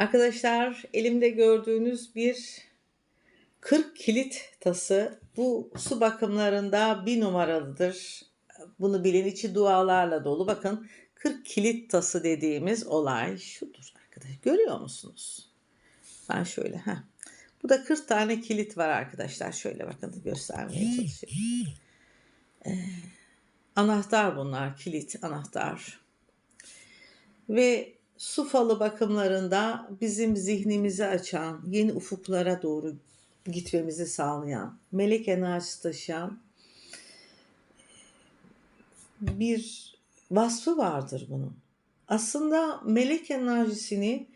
Arkadaşlar elimde gördüğünüz bir 40 kilit tası. Bu su bakımlarında bir numaralıdır. Bunu bilin içi dualarla dolu. Bakın 40 kilit tası dediğimiz olay şudur arkadaşlar. Görüyor musunuz? Ben şöyle ha. Bu da 40 tane kilit var arkadaşlar. Şöyle bakın göstermeye çalışıyorum. Ee, anahtar bunlar. Kilit, anahtar. Ve su falı bakımlarında bizim zihnimizi açan, yeni ufuklara doğru gitmemizi sağlayan, melek enerjisi taşıyan bir vasfı vardır bunun. Aslında melek enerjisini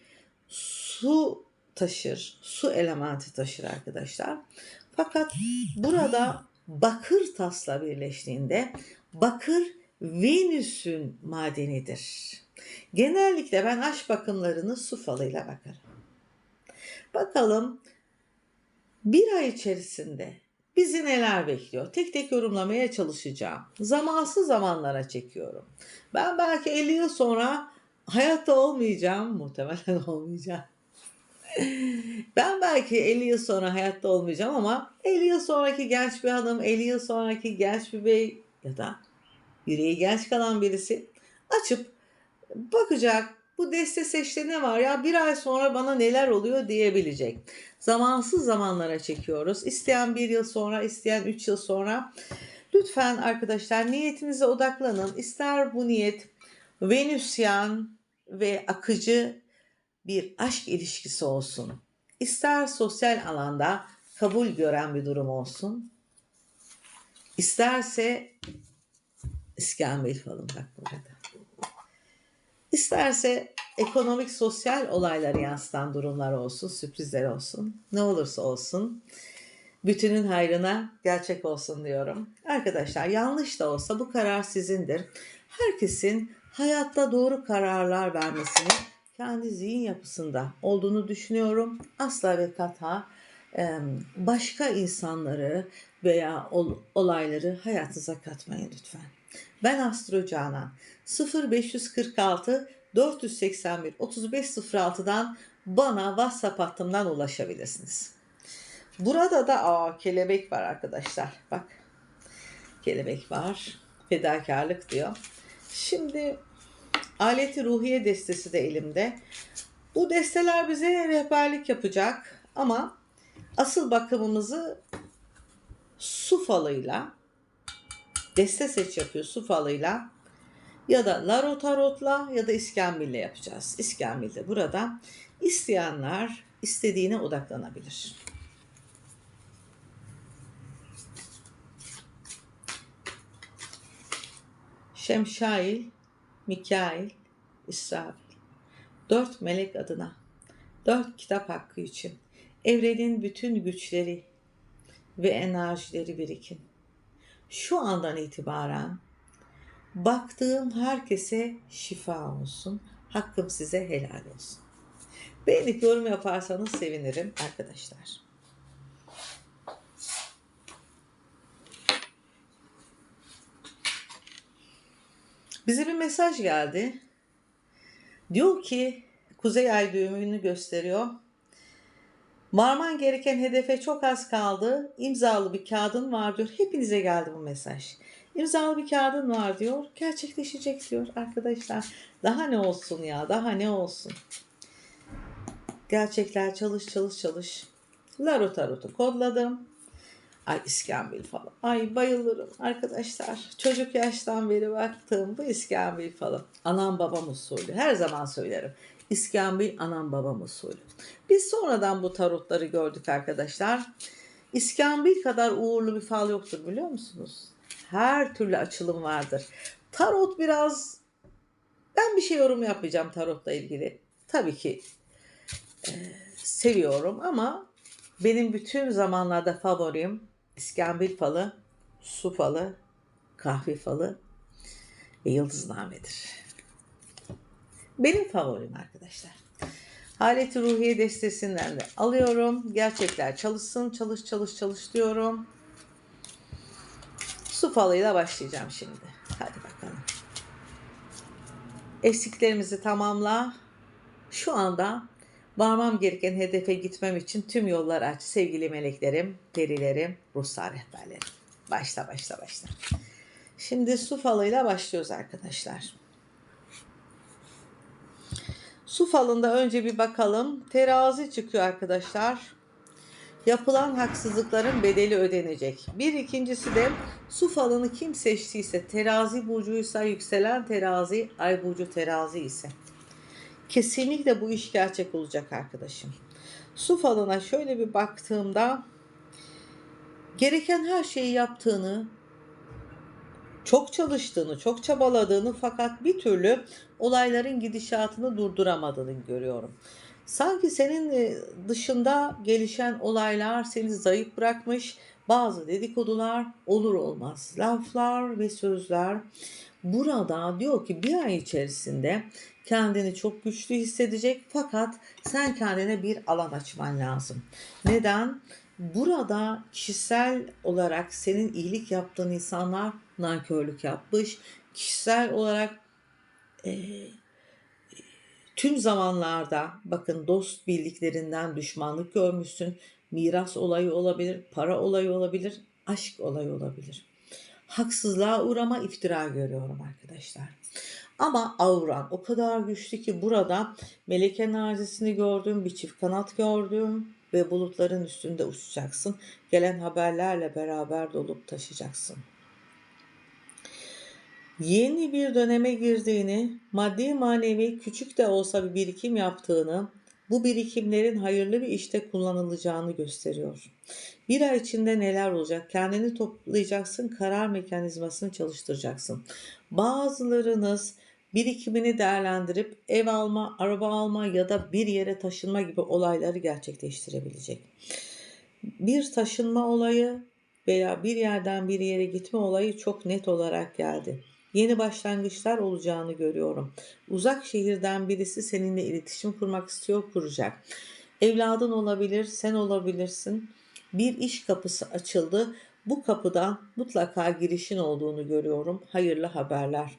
su taşır, su elementi taşır arkadaşlar. Fakat burada bakır tasla birleştiğinde bakır Venüs'ün madenidir. Genellikle ben aş bakımlarını su falıyla bakarım. Bakalım bir ay içerisinde bizi neler bekliyor? Tek tek yorumlamaya çalışacağım. Zamansız zamanlara çekiyorum. Ben belki 50 yıl sonra hayatta olmayacağım. Muhtemelen olmayacağım. Ben belki 50 yıl sonra hayatta olmayacağım ama 50 yıl sonraki genç bir hanım, 50 yıl sonraki genç bir bey ya da yüreği genç kalan birisi açıp bakacak. Bu deste seçte ne var ya bir ay sonra bana neler oluyor diyebilecek. Zamansız zamanlara çekiyoruz. İsteyen bir yıl sonra, isteyen üç yıl sonra. Lütfen arkadaşlar niyetinize odaklanın. İster bu niyet Venüsyan ve akıcı bir aşk ilişkisi olsun. İster sosyal alanda kabul gören bir durum olsun. İsterse İskambil falan bak burada. İsterse ekonomik sosyal olayları yansıtan durumlar olsun, sürprizler olsun. Ne olursa olsun bütünün hayrına gerçek olsun diyorum. Arkadaşlar yanlış da olsa bu karar sizindir. Herkesin hayatta doğru kararlar vermesini kendi zihin yapısında olduğunu düşünüyorum. Asla ve kata başka insanları veya olayları hayatınıza katmayın lütfen. Ben Astro Canan. 0546 481 3506'dan bana WhatsApp hattımdan ulaşabilirsiniz. Burada da aa, kelebek var arkadaşlar. Bak kelebek var. Fedakarlık diyor. Şimdi aleti ruhiye destesi de elimde. Bu desteler bize rehberlik yapacak ama asıl bakımımızı su falıyla deste seç yapıyor su falıyla ya da Laro Tarot'la ya da İskambil'le yapacağız. İskambil'de burada isteyenler istediğine odaklanabilir. Şemşail, Mikail, İsrafil. Dört melek adına, dört kitap hakkı için evrenin bütün güçleri ve enerjileri birikin. Şu andan itibaren baktığım herkese şifa olsun. Hakkım size helal olsun. Beğenip yorum yaparsanız sevinirim arkadaşlar. Bize bir mesaj geldi. Diyor ki Kuzey Ay düğümünü gösteriyor. Varman gereken hedefe çok az kaldı. İmzalı bir kağıdın var diyor. Hepinize geldi bu mesaj. İmzalı bir kağıdın var diyor. Gerçekleşecek diyor arkadaşlar. Daha ne olsun ya daha ne olsun. Gerçekler çalış çalış çalış. Laro Tarot'u kodladım. Ay iskambil falan. Ay bayılırım arkadaşlar. Çocuk yaştan beri baktığım bu iskambil falan. Anam babam usulü. Her zaman söylerim. İskambil anam babam usulü. Biz sonradan bu tarotları gördük arkadaşlar. İskambil kadar uğurlu bir fal yoktur biliyor musunuz? Her türlü açılım vardır. Tarot biraz ben bir şey yorum yapmayacağım tarotla ilgili. Tabii ki e, seviyorum ama benim bütün zamanlarda favorim İskambil falı, su falı, kahve falı ve yıldıznamedir. Benim favorim arkadaşlar. Haleti ruhiye destesinden de alıyorum. Gerçekler çalışsın, çalış çalış çalış diyorum. Su falıyla başlayacağım şimdi. Hadi bakalım. Eksiklerimizi tamamla. Şu anda Varmam gereken hedefe gitmem için tüm yollar aç sevgili meleklerim, perilerim, ruhsar rehberlerim. Başla başla başla. Şimdi su falıyla başlıyoruz arkadaşlar. Su falında önce bir bakalım. Terazi çıkıyor arkadaşlar. Yapılan haksızlıkların bedeli ödenecek. Bir ikincisi de su falını kim seçtiyse terazi burcuysa yükselen terazi, ay burcu terazi ise kesinlikle bu iş gerçek olacak arkadaşım. Su falına şöyle bir baktığımda gereken her şeyi yaptığını, çok çalıştığını, çok çabaladığını fakat bir türlü olayların gidişatını durduramadığını görüyorum. Sanki senin e, dışında gelişen olaylar seni zayıf bırakmış. Bazı dedikodular, olur olmaz laflar ve sözler. Burada diyor ki bir ay içerisinde kendini çok güçlü hissedecek fakat sen kendine bir alan açman lazım. Neden? Burada kişisel olarak senin iyilik yaptığın insanlar nankörlük yapmış. Kişisel olarak e, tüm zamanlarda bakın dost bildiklerinden düşmanlık görmüşsün. Miras olayı olabilir, para olayı olabilir, aşk olayı olabilir. Haksızlığa uğrama iftira görüyorum arkadaşlar. Ama avran o kadar güçlü ki burada melek enerjisini gördüm, bir çift kanat gördüm ve bulutların üstünde uçacaksın. Gelen haberlerle beraber dolup taşıyacaksın. Yeni bir döneme girdiğini, maddi manevi küçük de olsa bir birikim yaptığını, bu birikimlerin hayırlı bir işte kullanılacağını gösteriyor. Bir ay içinde neler olacak? Kendini toplayacaksın, karar mekanizmasını çalıştıracaksın. Bazılarınız birikimini değerlendirip ev alma, araba alma ya da bir yere taşınma gibi olayları gerçekleştirebilecek. Bir taşınma olayı veya bir yerden bir yere gitme olayı çok net olarak geldi. Yeni başlangıçlar olacağını görüyorum. Uzak şehirden birisi seninle iletişim kurmak istiyor, kuracak. Evladın olabilir, sen olabilirsin. Bir iş kapısı açıldı. Bu kapıdan mutlaka girişin olduğunu görüyorum. Hayırlı haberler.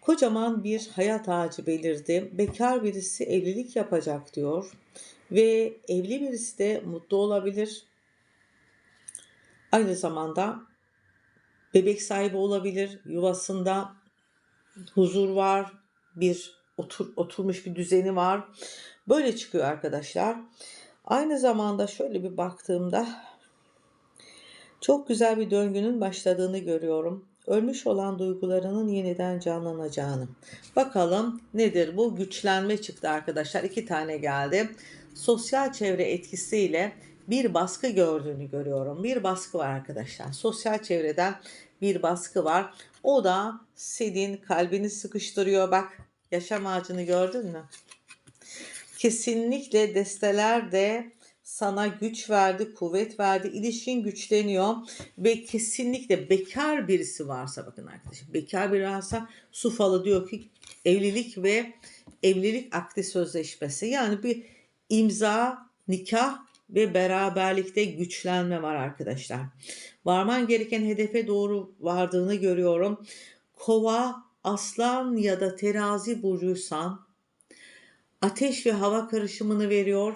Kocaman bir hayat ağacı belirdi. Bekar birisi evlilik yapacak diyor. Ve evli birisi de mutlu olabilir. Aynı zamanda bebek sahibi olabilir. Yuvasında huzur var. Bir otur, oturmuş bir düzeni var. Böyle çıkıyor arkadaşlar. Aynı zamanda şöyle bir baktığımda çok güzel bir döngünün başladığını görüyorum. Ölmüş olan duygularının yeniden canlanacağını. Bakalım nedir bu? Güçlenme çıktı arkadaşlar. İki tane geldi. Sosyal çevre etkisiyle bir baskı gördüğünü görüyorum. Bir baskı var arkadaşlar. Sosyal çevreden bir baskı var. O da senin kalbini sıkıştırıyor. Bak yaşam ağacını gördün mü? Kesinlikle desteler de sana güç verdi, kuvvet verdi, ilişkin güçleniyor ve kesinlikle bekar birisi varsa bakın arkadaşlar bekar biri varsa su falı diyor ki evlilik ve evlilik akdi sözleşmesi yani bir imza, nikah ve beraberlikte güçlenme var arkadaşlar. Varman gereken hedefe doğru vardığını görüyorum. Kova, aslan ya da terazi burcuysan ateş ve hava karışımını veriyor.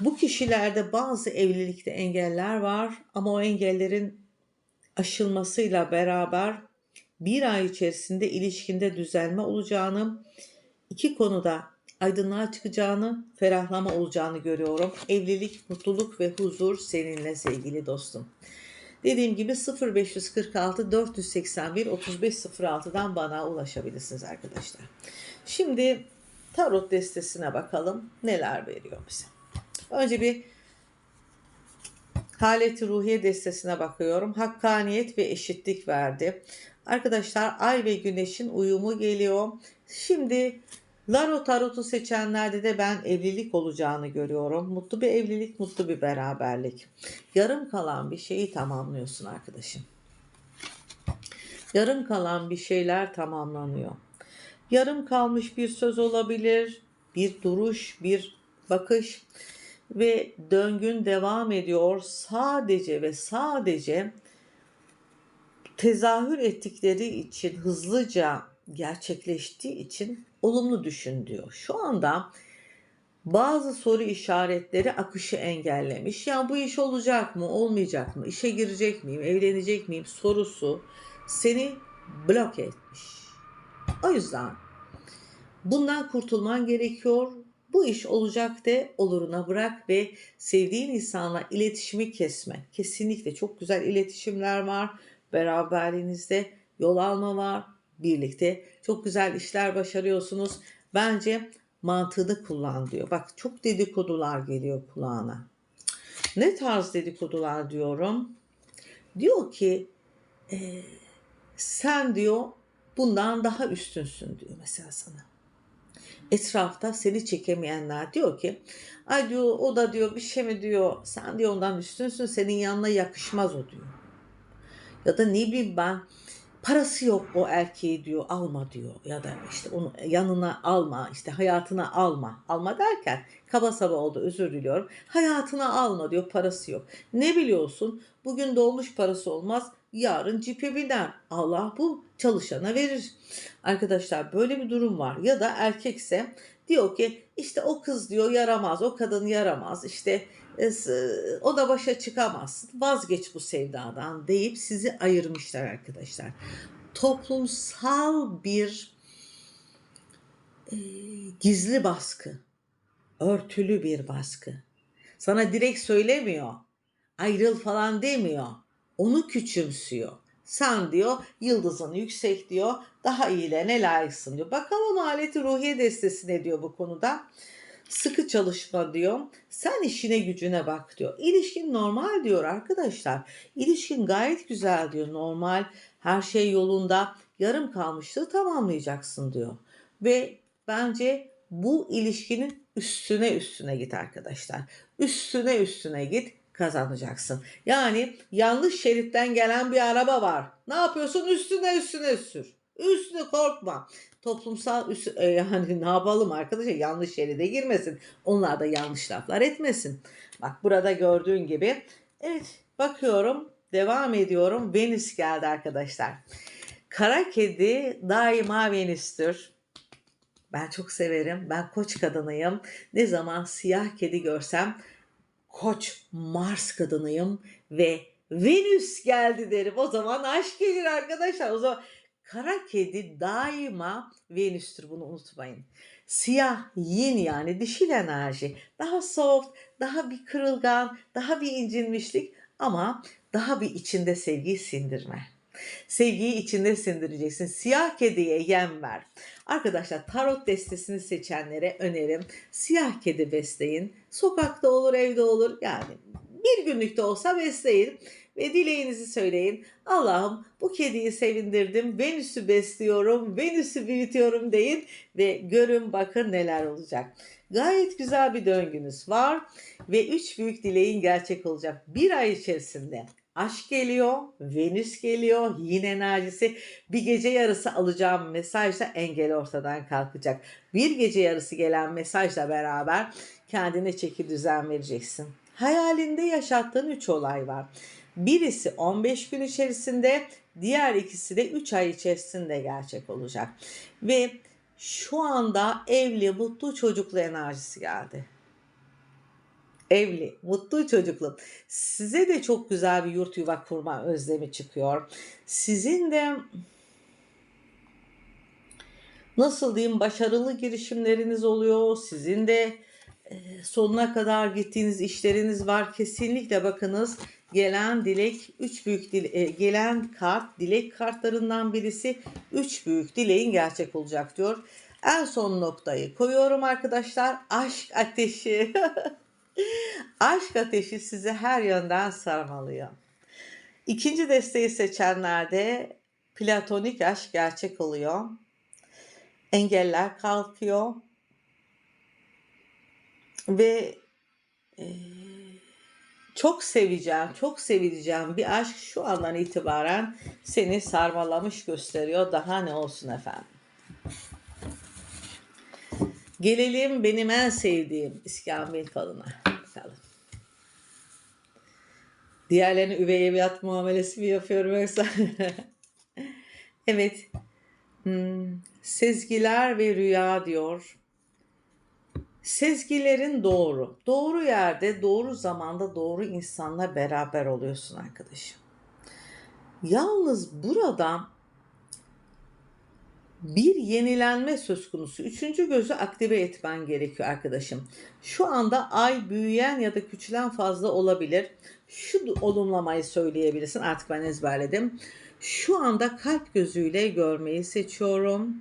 Bu kişilerde bazı evlilikte engeller var ama o engellerin aşılmasıyla beraber bir ay içerisinde ilişkinde düzelme olacağını, iki konuda aydınlığa çıkacağını, ferahlama olacağını görüyorum. Evlilik, mutluluk ve huzur seninle sevgili dostum. Dediğim gibi 0546 481 3506'dan bana ulaşabilirsiniz arkadaşlar. Şimdi tarot destesine bakalım neler veriyor bize. Önce bir haleti ruhiye destesine bakıyorum. Hakkaniyet ve eşitlik verdi. Arkadaşlar ay ve güneşin uyumu geliyor. Şimdi Laro Tarot'u seçenlerde de ben evlilik olacağını görüyorum. Mutlu bir evlilik, mutlu bir beraberlik. Yarım kalan bir şeyi tamamlıyorsun arkadaşım. Yarım kalan bir şeyler tamamlanıyor. Yarım kalmış bir söz olabilir, bir duruş, bir bakış ve döngün devam ediyor. Sadece ve sadece tezahür ettikleri için hızlıca gerçekleştiği için olumlu düşün diyor. Şu anda bazı soru işaretleri akışı engellemiş. Ya bu iş olacak mı, olmayacak mı, işe girecek miyim, evlenecek miyim sorusu seni blok etmiş. O yüzden bundan kurtulman gerekiyor. Bu iş olacak de oluruna bırak ve sevdiğin insanla iletişimi kesme. Kesinlikle çok güzel iletişimler var. Beraberliğinizde yol alma var. Birlikte çok güzel işler başarıyorsunuz. Bence mantığını kullan diyor. Bak çok dedikodular geliyor kulağına. Ne tarz dedikodular diyorum? Diyor ki e, sen diyor bundan daha üstünsün diyor mesela sana. Etrafta seni çekemeyenler diyor ki ay diyor o da diyor bir şey mi diyor sen diyor ondan üstünsün senin yanına yakışmaz o diyor. Ya da ne bileyim ben parası yok o erkeği diyor alma diyor. Ya da işte onu yanına alma işte hayatına alma. Alma derken kaba saba oldu özür diliyorum. Hayatına alma diyor parası yok. Ne biliyorsun? Bugün dolmuş parası olmaz yarın cipe biner. Allah bu çalışana verir. Arkadaşlar böyle bir durum var. Ya da erkekse diyor ki işte o kız diyor yaramaz o kadın yaramaz işte e, o da başa çıkamaz. Vazgeç bu sevdadan deyip sizi ayırmışlar arkadaşlar. Toplumsal bir e, gizli baskı, örtülü bir baskı. Sana direkt söylemiyor, ayrıl falan demiyor. Onu küçümsüyor. Sen diyor yıldızın yüksek diyor daha iyilerine layıksın diyor. Bakalım aleti ruhiye destesi ne diyor bu konuda. Sıkı çalışma diyor. Sen işine gücüne bak diyor. İlişkin normal diyor arkadaşlar. İlişkin gayet güzel diyor. Normal her şey yolunda. Yarım kalmıştı tamamlayacaksın diyor. Ve bence bu ilişkinin üstüne üstüne git arkadaşlar. Üstüne üstüne git kazanacaksın. Yani yanlış şeritten gelen bir araba var. Ne yapıyorsun? Üstüne üstüne sür. Üstüne korkma. Toplumsal üst, e, yani ne yapalım arkadaşlar yanlış şeride girmesin. Onlar da yanlış laflar etmesin. Bak burada gördüğün gibi. Evet bakıyorum devam ediyorum. Venüs geldi arkadaşlar. Kara kedi daima Venüs'tür. Ben çok severim. Ben koç kadınıyım. Ne zaman siyah kedi görsem koç Mars kadınıyım ve Venüs geldi derim. O zaman aşk gelir arkadaşlar. O zaman kara kedi daima Venüs'tür bunu unutmayın. Siyah yin yani dişil enerji. Daha soft, daha bir kırılgan, daha bir incinmişlik ama daha bir içinde sevgiyi sindirme. Sevgiyi içinde sindireceksin. Siyah kediye yem ver. Arkadaşlar tarot destesini seçenlere önerim. Siyah kedi besleyin. Sokakta olur, evde olur. Yani bir günlük de olsa besleyin ve dileğinizi söyleyin. Allah'ım bu kediyi sevindirdim. Venüs'ü besliyorum, Venüs'ü büyütüyorum deyin ve görün bakın neler olacak. Gayet güzel bir döngünüz var ve üç büyük dileğin gerçek olacak. Bir ay içerisinde aşk geliyor, Venüs geliyor, yin enerjisi. Bir gece yarısı alacağım mesajla engel ortadan kalkacak. Bir gece yarısı gelen mesajla beraber kendine çeki düzen vereceksin. Hayalinde yaşattığın üç olay var. Birisi 15 gün içerisinde, diğer ikisi de 3 ay içerisinde gerçek olacak. Ve şu anda evli, mutlu çocuklu enerjisi geldi evli, mutlu çocuklu. Size de çok güzel bir yurt yuva kurma özlemi çıkıyor. Sizin de nasıl diyeyim başarılı girişimleriniz oluyor. Sizin de e, sonuna kadar gittiğiniz işleriniz var. Kesinlikle bakınız gelen dilek 3 büyük dile, gelen kart dilek kartlarından birisi 3 büyük dileğin gerçek olacak diyor. En son noktayı koyuyorum arkadaşlar. Aşk ateşi. Aşk ateşi sizi her yönden sarmalıyor. İkinci desteği seçenlerde platonik aşk gerçek oluyor. Engeller kalkıyor. Ve e, çok seveceğim, çok sevileceğim bir aşk şu andan itibaren seni sarmalamış gösteriyor. Daha ne olsun efendim. Gelelim benim en sevdiğim iskambil falına. Bakalım. Diğerlerine üvey evlat muamelesi mi yapıyorum yoksa? evet. Hmm. Sezgiler ve rüya diyor. Sezgilerin doğru. Doğru yerde, doğru zamanda, doğru insanla beraber oluyorsun arkadaşım. Yalnız burada bir yenilenme söz konusu. Üçüncü gözü aktive etmen gerekiyor arkadaşım. Şu anda ay büyüyen ya da küçülen fazla olabilir. Şu olumlamayı söyleyebilirsin. Artık ben ezberledim. Şu anda kalp gözüyle görmeyi seçiyorum.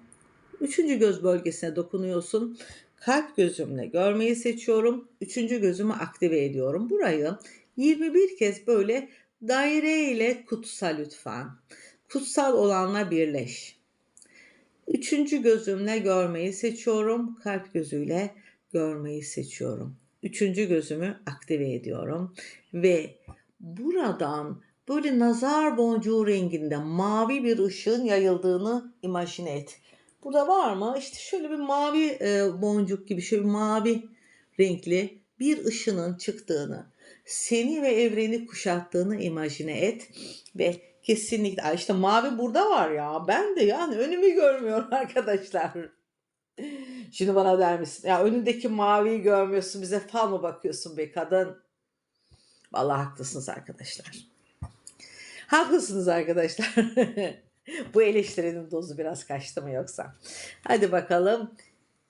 Üçüncü göz bölgesine dokunuyorsun. Kalp gözümle görmeyi seçiyorum. Üçüncü gözümü aktive ediyorum. Burayı 21 kez böyle daire ile kutsal lütfen. Kutsal olanla birleş. Üçüncü gözümle görmeyi seçiyorum. Kalp gözüyle görmeyi seçiyorum. Üçüncü gözümü aktive ediyorum. Ve buradan böyle nazar boncuğu renginde mavi bir ışığın yayıldığını imajine et. Burada var mı? İşte şöyle bir mavi e, boncuk gibi şöyle bir mavi renkli bir ışının çıktığını, seni ve evreni kuşattığını imajine et ve kesinlikle Ay işte mavi burada var ya. Ben de yani önümü görmüyorum arkadaşlar. Şimdi bana der misin? Ya önündeki maviyi görmüyorsun bize fal mı bakıyorsun be kadın? Vallahi haklısınız arkadaşlar. Haklısınız arkadaşlar. Bu eleştirinin dozu biraz kaçtı mı yoksa? Hadi bakalım.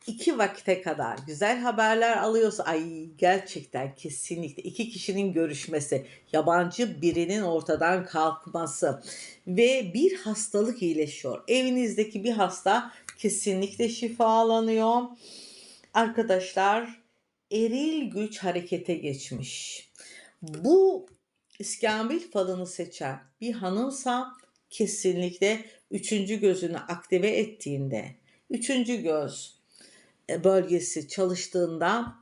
İki vakite kadar güzel haberler alıyorsa ay gerçekten kesinlikle iki kişinin görüşmesi, yabancı birinin ortadan kalkması ve bir hastalık iyileşiyor. Evinizdeki bir hasta kesinlikle şifalanıyor. Arkadaşlar eril güç harekete geçmiş. Bu İskambil falını seçen bir hanımsa kesinlikle üçüncü gözünü aktive ettiğinde, üçüncü göz bölgesi çalıştığında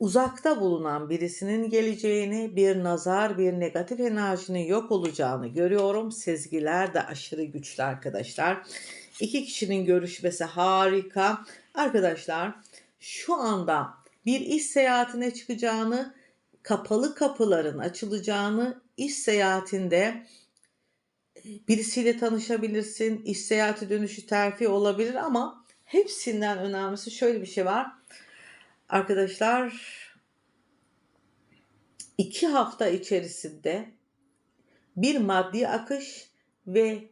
uzakta bulunan birisinin geleceğini, bir nazar, bir negatif enerjinin yok olacağını görüyorum. Sezgiler de aşırı güçlü arkadaşlar. İki kişinin görüşmesi harika. Arkadaşlar şu anda bir iş seyahatine çıkacağını, kapalı kapıların açılacağını, iş seyahatinde e, birisiyle tanışabilirsin, iş seyahati dönüşü terfi olabilir ama hepsinden önemlisi şöyle bir şey var. Arkadaşlar iki hafta içerisinde bir maddi akış ve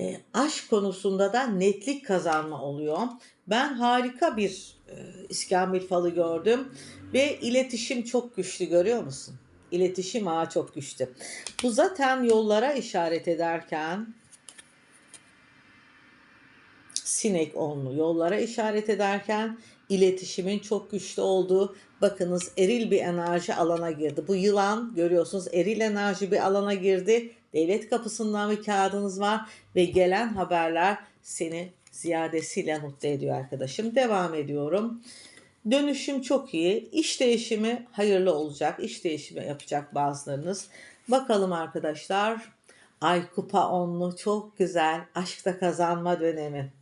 e, aşk konusunda da netlik kazanma oluyor. Ben harika bir e, iskambil falı gördüm ve iletişim çok güçlü görüyor musun? İletişim ağı çok güçlü. Bu zaten yollara işaret ederken sinek onlu yollara işaret ederken iletişimin çok güçlü olduğu bakınız eril bir enerji alana girdi. Bu yılan görüyorsunuz eril enerji bir alana girdi. Devlet kapısından bir kağıdınız var ve gelen haberler seni ziyadesiyle mutlu ediyor arkadaşım. Devam ediyorum. Dönüşüm çok iyi. İş değişimi hayırlı olacak. İş değişimi yapacak bazılarınız. Bakalım arkadaşlar. Ay kupa onlu çok güzel. Aşkta kazanma dönemi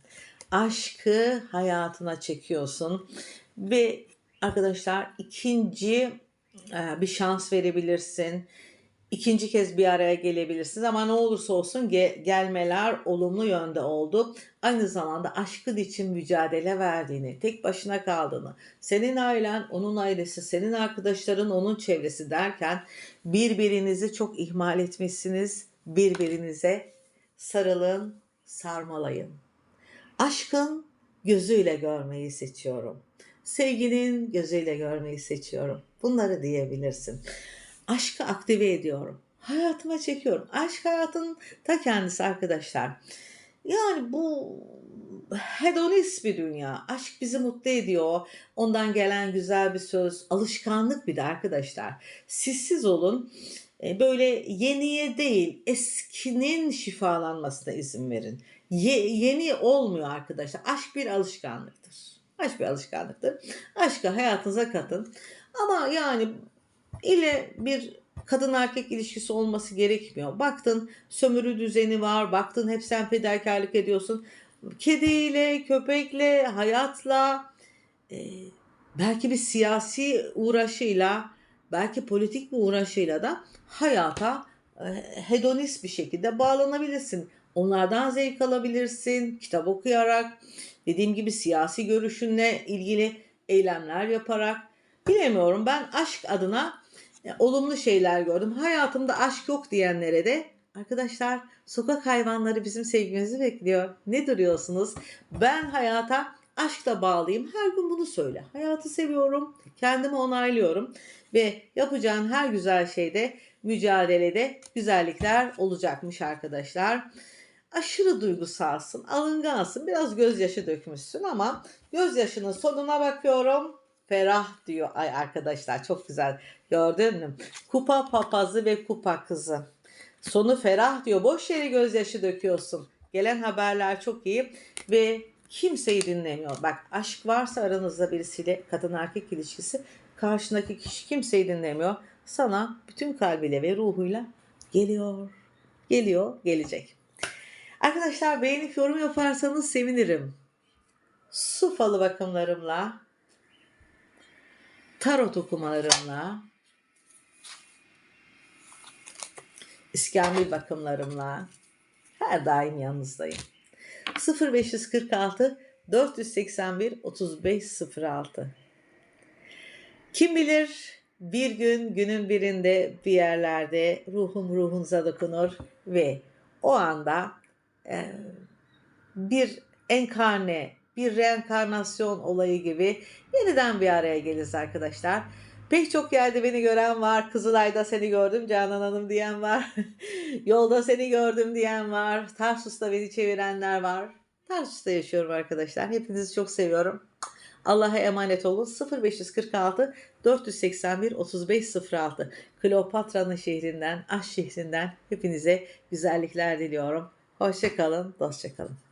aşkı hayatına çekiyorsun ve arkadaşlar ikinci e, bir şans verebilirsin. İkinci kez bir araya gelebilirsiniz ama ne olursa olsun ge- gelmeler olumlu yönde oldu. Aynı zamanda aşkın için mücadele verdiğini, tek başına kaldığını, senin ailen, onun ailesi, senin arkadaşların, onun çevresi derken birbirinizi çok ihmal etmişsiniz. Birbirinize sarılın, sarmalayın. Aşkın gözüyle görmeyi seçiyorum. Sevginin gözüyle görmeyi seçiyorum. Bunları diyebilirsin. Aşkı aktive ediyorum. Hayatıma çekiyorum. Aşk hayatın ta kendisi arkadaşlar. Yani bu hedonist bir dünya. Aşk bizi mutlu ediyor. Ondan gelen güzel bir söz, alışkanlık bir de arkadaşlar. Sizsiz olun. E, böyle yeniye değil, eskinin şifalanmasına izin verin ye, yeni olmuyor arkadaşlar. Aşk bir alışkanlıktır. Aşk bir alışkanlıktır. Aşkı hayatınıza katın. Ama yani ile bir kadın erkek ilişkisi olması gerekmiyor. Baktın sömürü düzeni var. Baktın hep sen fedakarlık ediyorsun. Kediyle, köpekle, hayatla, e, belki bir siyasi uğraşıyla, belki politik bir uğraşıyla da hayata hedonist bir şekilde bağlanabilirsin Onlardan zevk alabilirsin. Kitap okuyarak, dediğim gibi siyasi görüşünle ilgili eylemler yaparak. Bilemiyorum ben aşk adına e, olumlu şeyler gördüm. Hayatımda aşk yok diyenlere de arkadaşlar sokak hayvanları bizim sevgimizi bekliyor. Ne duruyorsunuz? Ben hayata aşkla bağlıyım. Her gün bunu söyle. Hayatı seviyorum. Kendimi onaylıyorum. Ve yapacağın her güzel şeyde mücadelede güzellikler olacakmış arkadaşlar. Aşırı duygusalsın, alıngansın, biraz gözyaşı dökmüşsün ama gözyaşının sonuna bakıyorum. Ferah diyor. Ay arkadaşlar çok güzel. Gördün mü? Kupa papazı ve kupa kızı. Sonu ferah diyor. Boş yere gözyaşı döküyorsun. Gelen haberler çok iyi ve kimseyi dinlemiyor. Bak aşk varsa aranızda birisiyle kadın erkek ilişkisi karşındaki kişi kimseyi dinlemiyor. Sana bütün kalbiyle ve ruhuyla geliyor. Geliyor, gelecek. Arkadaşlar beğenip yorum yaparsanız sevinirim. Su falı bakımlarımla, tarot okumalarımla, iskambil bakımlarımla her daim yanınızdayım. 0546 481 3506 Kim bilir bir gün günün birinde bir yerlerde ruhum ruhunuza dokunur ve o anda e, bir enkarne, bir reenkarnasyon olayı gibi yeniden bir araya geliriz arkadaşlar. Pek çok yerde beni gören var. Kızılay'da seni gördüm Canan Hanım diyen var. Yolda seni gördüm diyen var. Tarsus'ta beni çevirenler var. Tarsus'ta yaşıyorum arkadaşlar. Hepinizi çok seviyorum. Allah'a emanet olun. 0546 481 3506 Kleopatra'nın şehrinden, aşk şehrinden hepinize güzellikler diliyorum. Hoşçakalın, dostçakalın.